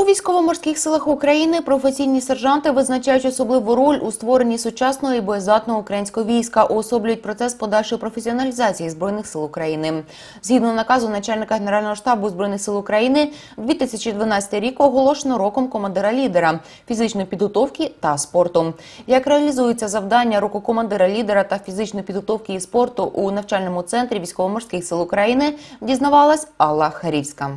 У військово-морських силах України професійні сержанти визначають особливу роль у створенні сучасного і боєздатного українського війська, уособлюють процес подальшої професіоналізації збройних сил України. Згідно наказу начальника генерального штабу збройних сил України, 2012 рік оголошено роком командира лідера фізичної підготовки та спорту. Як реалізується завдання року командира лідера та фізичної підготовки і спорту у навчальному центрі військово-морських сил України, дізнавалась Алла Харівська.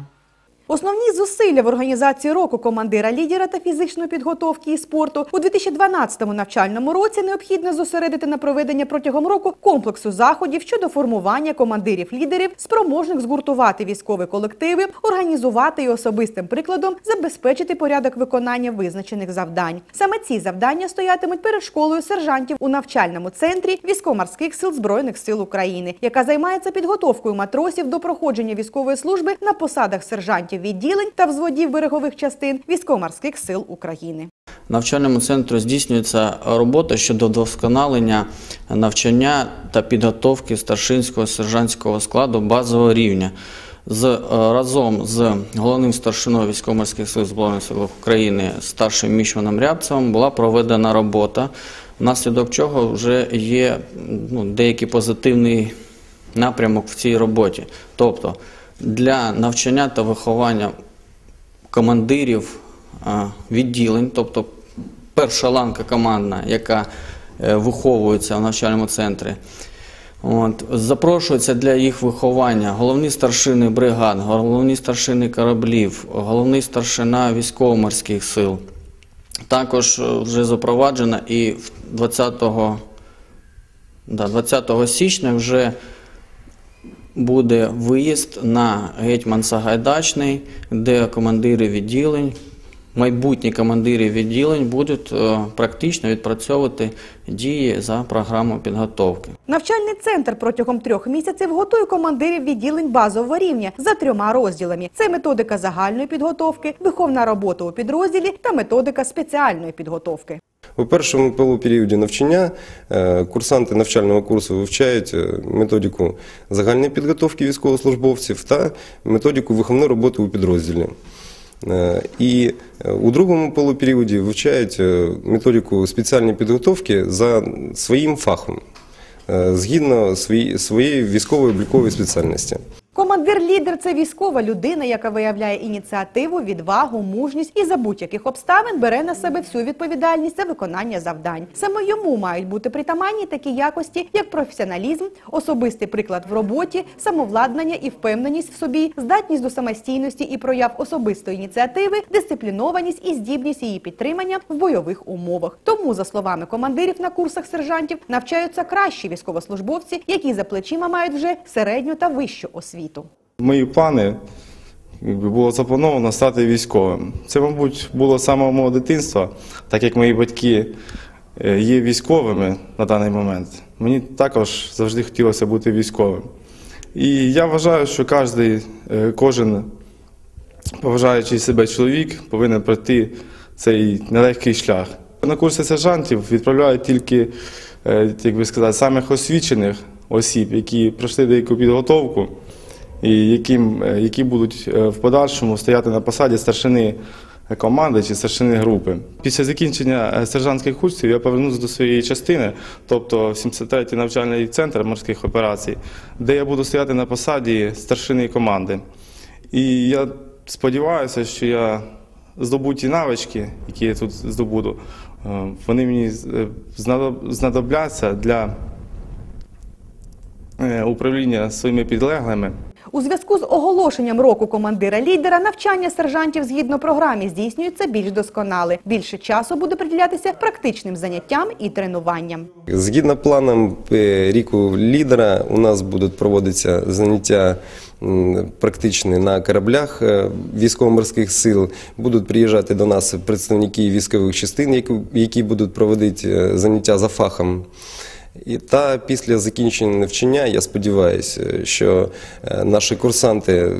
Основні зусилля в організації року командира лідера та фізичної підготовки і спорту у 2012 навчальному році необхідно зосередити на проведення протягом року комплексу заходів щодо формування командирів лідерів, спроможних згуртувати військові колективи, організувати і особистим прикладом забезпечити порядок виконання визначених завдань. Саме ці завдання стоятимуть перед школою сержантів у навчальному центрі військово-морських сил збройних сил України, яка займається підготовкою матросів до проходження військової служби на посадах сержантів відділень та взводів берегових частин військово-морських сил України. Навчальному центру здійснюється робота щодо вдосконалення навчання та підготовки старшинського сержантського складу базового рівня. З е, разом з головним старшиною військово-морських сил збройних сил України старшим мічманом Рябцевим була проведена робота, внаслідок чого вже є ну, деякий позитивний напрямок в цій роботі. Тобто для навчання та виховання командирів відділень, тобто перша ланка командна, яка е, виховується в навчальному центрі. От, запрошуються для їх виховання головні старшини бригад, головні старшини кораблів, головний старшина військово-морських сил. Також е, вже запроваджена і 20, да, 20 січня вже буде виїзд на гетьман Сагайдачний, де командири відділень, майбутні командири відділень будуть е, практично відпрацьовувати дії за програмою підготовки. Навчальний центр протягом трьох місяців готує командирів відділень базового рівня за трьома розділами: це методика загальної підготовки, виховна робота у підрозділі та методика спеціальної підготовки. У першому полуперіоді навчання е, курсанти навчального курсу вивчають е, методику загальної підготовки військовослужбовців та методику виховної роботи у підрозділі. Е, І у другому полуперіоді вивчають методику спеціальної підготовки за своїм фахом, згідно своєї військової облікової спеціальності. Командир-лідер це військова людина, яка виявляє ініціативу, відвагу, мужність і за будь-яких обставин бере на себе всю відповідальність за виконання завдань. Саме йому мають бути притаманні такі якості, як професіоналізм, особистий приклад в роботі, самовладнання і впевненість в собі, здатність до самостійності і прояв особистої ініціативи, дисциплінованість і здібність її підтримання в бойових умовах. Тому, за словами командирів на курсах сержантів, навчаються кращі військовослужбовці, які за плечима мають вже середню та вищу освіту. Мої плани було заплановано стати військовим. Це, мабуть, було самого мого дитинства, так як мої батьки е, є військовими на даний момент. Мені також завжди хотілося бути військовим. І я вважаю, що кожен, кожен поважаючий себе чоловік повинен пройти цей нелегкий шлях. На курси сержантів відправляють тільки, е, як би сказати, самих освічених осіб, які пройшли деяку підготовку і яким, е, які будуть е, в подальшому стояти на посаді старшини команди чи старшини групи. Після закінчення е, сержантських курсів я повернуся до своєї частини, тобто 73-й навчальний центр морських операцій, де я буду стояти на посаді старшини команди. І я сподіваюся, що я здобуті навички, які я тут здобуду, вони мені знадобляться для управління своїми підлеглими. У зв'язку з оголошенням року командира лідера навчання сержантів згідно програмі здійснюється більш досконале. Більше часу буде приділятися практичним заняттям і тренуванням. Згідно планам е, ріку лідера, у нас будуть проводитися заняття практичні на кораблях е, військово-морських сил. Будуть приїжджати до нас представники військових частин, які будуть проводити е, заняття за фахом. І та після закінчення навчання я сподіваюся, що е, наші курсанти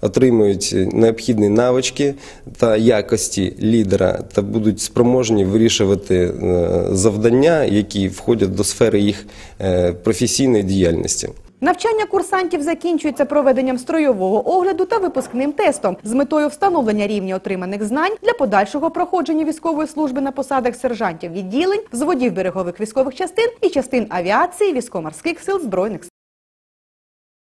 отримують необхідні навички та якості лідера та будуть спроможні вирішувати е, завдання, які входять до сфери їх е, професійної діяльності. Навчання курсантів закінчується проведенням стройового огляду та випускним тестом з метою встановлення рівня отриманих знань для подальшого проходження військової служби на посадах сержантів відділень, взводів берегових військових частин і частин авіації військово-морських сил збройних